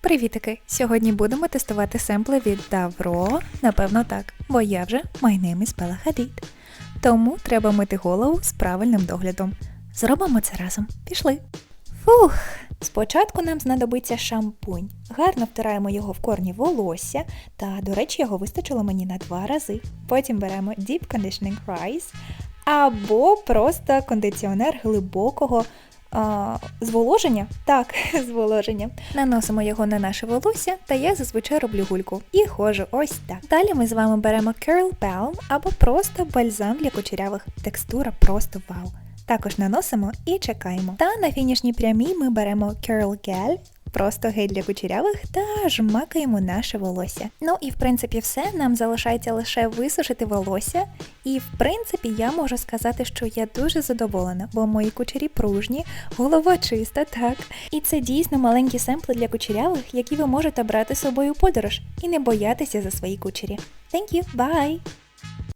Привітики! Сьогодні будемо тестувати семпли від Davro. Напевно так, бо я вже is Bella Hadid. Тому треба мити голову з правильним доглядом. Зробимо це разом. Пішли. Фух. Спочатку нам знадобиться шампунь. Гарно втираємо його в корні волосся, та, до речі, його вистачило мені на два рази. Потім беремо Deep Conditioning Rice або просто кондиціонер глибокого а, зволоження. Так, зволоження. Наносимо його на наше волосся, та я зазвичай роблю гульку. І ходжу ось так. Далі ми з вами беремо Curl Balm або просто бальзам для кучерявих. Текстура просто вау. Також наносимо і чекаємо. Та на фінішній прямій ми беремо Curl Gel, просто гель для кучерявих та жмакаємо наше волосся. Ну і в принципі все. Нам залишається лише висушити волосся. І в принципі я можу сказати, що я дуже задоволена, бо мої кучері пружні, голова чиста, так. І це дійсно маленькі семпли для кучерявих, які ви можете брати з собою у подорож і не боятися за свої кучері. Thank you, bye!